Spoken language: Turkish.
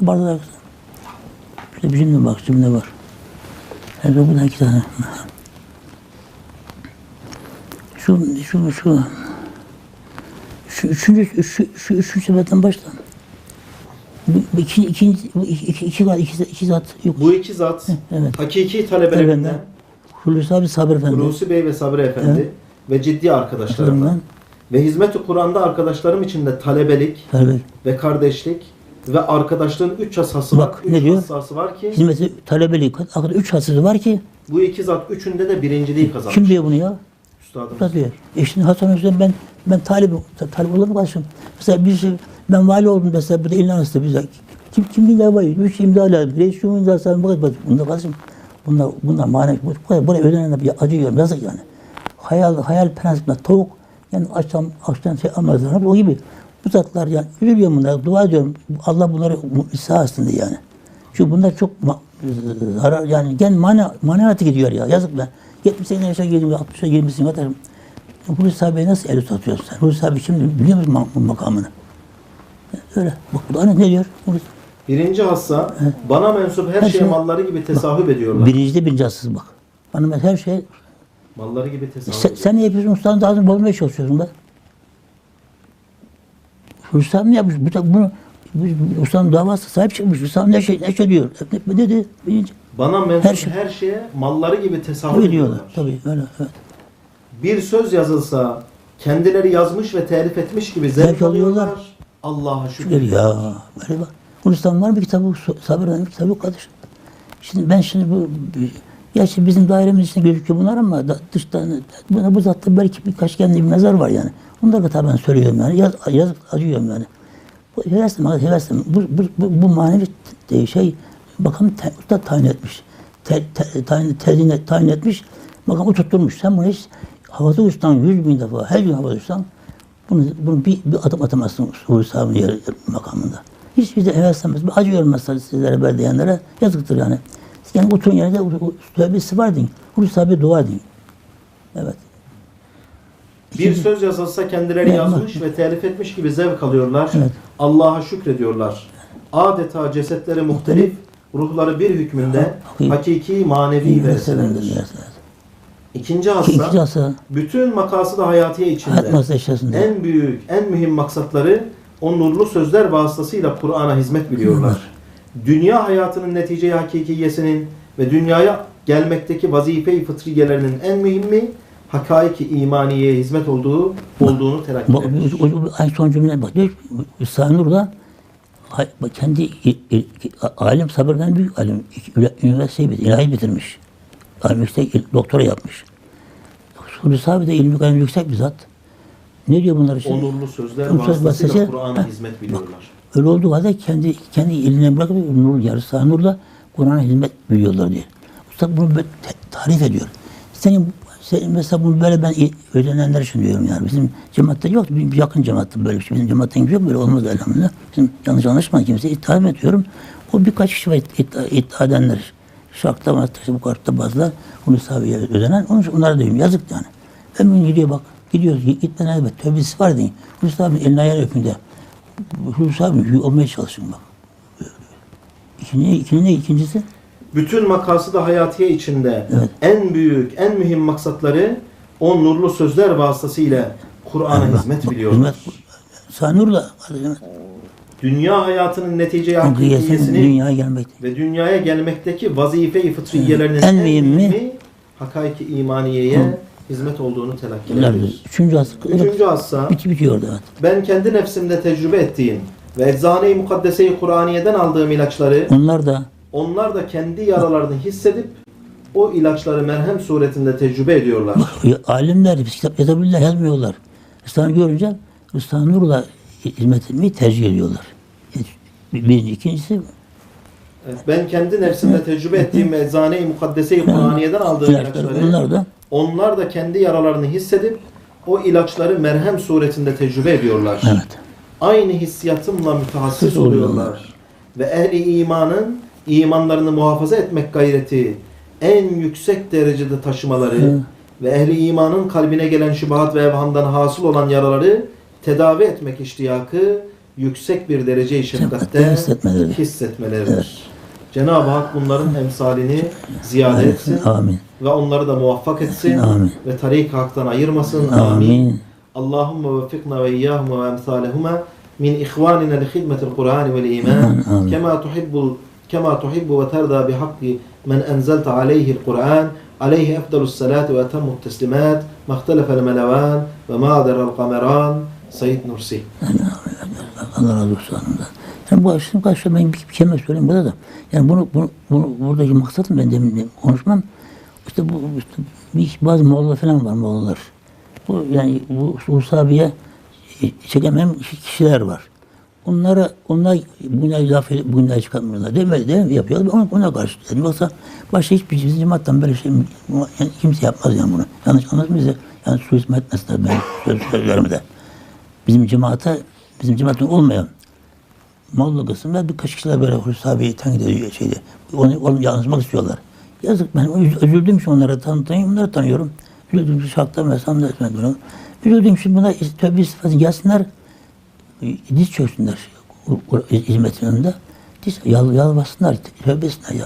Bardak. İşte bizim de bak şimdi var. Her bu da iki tane. Şu, şu, şu. Şu üçüncü, şu, şu üçüncü sebetten başla. Bu ikinci, iki, iki, iki, iki, iki zat yok. Bu iki zat evet. hakiki talebelerinden. Hulusi abi Sabır Efendi. Hulusi Bey ve Sabri Efendi ve ciddi arkadaşlarımdan ve hizmet-i Kur'an'da arkadaşlarım için de talebelik Talebe. ve kardeşlik ve arkadaşlığın üç asası Bak, var. ne Üç diyor? hassası var ki Hizmeti talebeliği. Arkada üç hasısı var ki bu iki zat üçünde de birinciliği kazanmış. kim diyor bunu ya? Üstadımız. Da diyor. E şimdi Hasan Hüseyin ben ben talibim. Ta- Talip olur mu kardeşim? Mesela biz ben vali oldum mesela burada İlhan Aslı bize. Kim kim imza var? Üç imza lazım. Reis şu imza lazım. Bak bak. Bunlar kardeşim. Bunlar bunlar manevi. Bu, bu, buraya ödenene bir acıyorum. Yazık yani. Hayal hayal prensipler tavuk yani akşam akşam şey almazlar. Hep o gibi. Bu zatlar yani üzülüyorum bunlara. Dua ediyorum. Allah bunları etsin diye yani. Çünkü bunlar çok zarar yani gen mana maneviyatı gidiyor ya. Yazık be. 70 sene yaşa 20 60'a 20'sine kadar Hulusi abiye nasıl el tutuyorsun sen? Hulusi abi şimdi biliyor musun mak- makamını? Öyle. Bak bu da ne diyor? Hulusi. Birinci hassa bana mensup her Her şeye şey- malları gibi tesahüp ediyorlar. Birinci de birinci asıl bak. Bana ben her şey Malları gibi tesahüp sen, sen ne yapıyorsun? Ustanın ağzını bozmaya çalışıyorsun be. Ne yapmış? Bu bunu bu- bu ustanın davası sahip çıkmış. Ustanın ne şey ne şey diyor? Ne, dedi? Birinci. Bana mensup Her her, şey- şeye malları gibi tesahüp Tabii ediyorlar. diyorlar. Tabii öyle. Evet. Bir söz yazılsa kendileri yazmış ve telif etmiş gibi Zevk alıyorlar. alıyorlar. Allah'a şükür. Şükür ya. Böyle bak. Hulusi'den var bir kitabı, Sabır'dan bir kitabı yok kardeşim. Şimdi ben şimdi bu, gerçi bizim dairemiz içinde gözüküyor bunlar ama da, dıştan, buna bu zatta belki birkaç kendi bir mezar var yani. Onları da tabii ben söylüyorum yani. Yaz, yazık acıyorum yani. Bu hevesle, hevesle. Bu, bu, bu, bu manevi t- şey, bakalım te, usta tayin etmiş. Te, te, tayin, tayin, tayin etmiş. Bakalım o tutturmuş. Sen bunu hiç havada uçtan yüz bin defa, her gün havada uçtan bunu, bunu bir, bir adım atamazsın Hulusi yer, makamında. Hiç bize heveslenmez. Ben acıyorum mesela sizlere böyle diyenlere. Yazıktır yani. Yani oturun yerine tövbesi var deyin. Hulusi dua deyin. Evet. Bir söz yazılsa kendileri Evet, yazmış ve telif etmiş gibi zevk alıyorlar. Evet. Allah'a şükrediyorlar. Adeta cesetleri muhtelif, ruhları bir hükmünde Hakiki- manevi verselerdir. İkinci hassa, İkinci hassa bütün makasıda hayatiye hayat içinde içerisinde. en büyük, en mühim maksatları o nurlu sözler vasıtasıyla Kur'an'a hizmet biliyorlar. Dünya hayatının netice hakikiyesinin ve dünyaya gelmekteki vazife-i fıtriyelerinin en mühimi hakaiki imaniyeye hizmet olduğu olduğunu telakki Bak, o, en son cümle bak diyor hay- bak kendi alim sabırdan büyük alim. Üniversiteyi bitirmiş, ilahi bitirmiş. Alim il- doktora yapmış. Hulusi abi de ilmi kadar yüksek bir zat. Ne diyor bunlar için? Onurlu sözler vasıtasıyla Kur'an'a hizmet biliyorlar. Öyle olduğu halde kendi kendi eline bırakıp nur yarısı nurla Kur'an'a hizmet biliyorlar diye. Usta bunu tarif ediyor. Senin, senin mesela bunu böyle ben öğrenenler için diyorum yani. Bizim cemaatte yok. Bizim yakın cemaatte böyle bir şey. Bizim cemaatten yok böyle olmaz elhamdülillah. Bizim yanlış anlaşma kimse itham ediyorum. O birkaç kişi var iddia, iddia edenler. Şarkta var, işte bu kartta bazılar Hulusi abiye ödenen. Onun için onlara diyorum yazık yani. Ömrün gidiyor bak. Gidiyor gitmeden elbet tövbesi var deyin. Hulusi abinin eline ayağını. Hulusi abi olmaya çalışın bak. İkinci, ikinci ikincisi? Bütün makası da hayatiye içinde Evet. en büyük, en mühim maksatları o nurlu sözler vasıtasıyla Kur'an'a Bak, hizmet bak, biliyorlar. hizmet- Sanur'la. Dünya hayatının netice hakikiyesini dünyaya ve dünyaya gelmekteki vazife-i fıtriyelerinin En en, mühimi- hakaiki imaniyeye hizmet olduğunu telakki ediyoruz. Üçüncü asıl. Üçüncü hassa Biti bitiyordu evet. ben kendi nefsimde tecrübe ettiğim ve eczane-i mukaddeseyi Kur'aniye'den aldığım ilaçları Onlar da onlar da kendi yaralarını hissedip o ilaçları merhem suretinde tecrübe ediyorlar. alimler biz kitap yazabilirler, yazmıyorlar. İslam'ı görünce İslam Nur'la hizmet etmeyi tercih ediyorlar. Birinci, ikincisi Evet, Ben kendi nefsimde tecrübe ettiğim eczane-i mukaddeseyi Kur'aniye'den aldığım ilaçlar, ilaçları onlar da onlar da kendi yaralarını hissedip o ilaçları merhem suretinde tecrübe ediyorlar. evet. Aynı hissiyatımla mütehassıs oluyorlar. Ve ehli imanın imanlarını muhafaza etmek gayreti en yüksek derecede taşımaları Hı. ve ehli imanın kalbine gelen şübahat ve evhamdan hasıl olan yaraları tedavi etmek iştiyakı yüksek bir derece-i Şefkatte hissetmeleridir. hissetmeleridir. Cenab-ı Hak bunların emsalini ziyade etsin Amin. ve onları da muvaffak etsin Amin. ve tarik haktan ayırmasın. Amin. Allahümme veffikna ve iyyahum ve emsalehuma min ihvanina li hidmetil Kur'an ve iman kema tuhibbul ve terda bi haqqi men enzelta aleyhi'l Kur'an aleyhi efdalus salatu ve etemmu't teslimat mahtelefel melevan ve ma'derel kameran Said Nursi. Allah razı olsun hanımdan. Yani bu aşkın karşı ben bir, bir kelime söyleyeyim burada da. Yani bunu, bunu, bunu buradaki maksatım ben demin konuşmam. İşte bu işte bazı Moğollar falan var Moğollar. Bu yani bu Usabi'ye çekemeyen kişiler var. Onlara onlar buna laf buna çıkartmıyorlar. Mi? Değil mi? Yapıyorlar. Ona, ona karşı dedim. Yoksa başka hiçbir cemaatten böyle şey yani kimse yapmaz yani bunu. Yanlış bize. Yani suizme etmesinler ben söz, sözlerimi de. Bizim cemaate, bizim cemaatten olmayan Molla kısımda birkaç kişiler böyle Hulusi tenkit ediyor şeyde. Onu, onu yansıtmak istiyorlar. Yazık ben üz- üzüldüm ki onlara tan tanıyorum, onları tanıyorum. Üzüldüm şarttan ve samda etmek bunu. Üzüldüm şimdi buna tövbe istifatı gelsinler, diz çöksünler hizmetin önünde. Diz, yal, yalvarsınlar, tövbe etsinler ya.